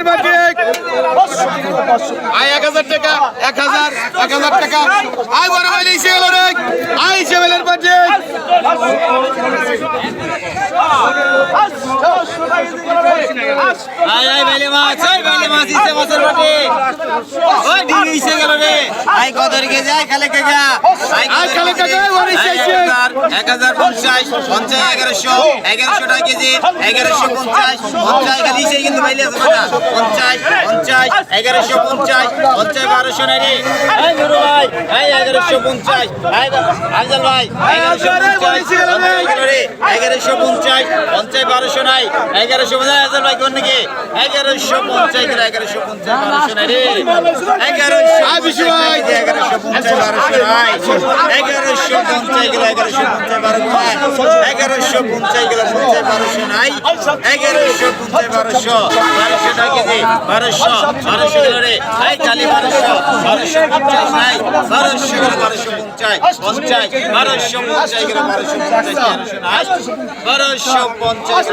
ছেলের বাড়ি আয় এক হাজার টাকা এক হাজার এক হাজার টাকা। আয় বড় ভাই এসে গেল রে। আয় ছেলের বাড়ি আয় আয় বাইলে মাছ আয় বাইলে মাছ ইসে মাছের বাটে ওই ডিঙি ইসে গেল রে। আয় কত রেখে যায় খালে কাকা আয় খালে ইসে। এক হাজার পঞ্চাশ পঞ্চাশ এগারোশো এগারোশো টাকা কেজি এগারোশো পঞ্চাশ পঞ্চাশ খালি ইসে কিন্তু বাইলে আছে না পঞ্চাশ পঞ্চাশ এগারোশো পঞ্চাশ পঞ্চাশ বারোশো নাই রে ভাই আয় এগারোশো পঞ্চাশ আফজাল ভাই এগারোশো পঞ্চাশ এগারোশো পঞ্চাশ পঞ্চাশ বারোশো নাই এগারোশো পঞ্চাশ হাজার ভাই কোন নাকি? এগারোশো পঞ্চাশ এগারোশো পঞ্চাশ বারোশো নাই রে। এগারোশো এগারোশো বারোশো এগারোশো পঞ্চাশ বারোশো গেল বারোশো পঞ্চাশ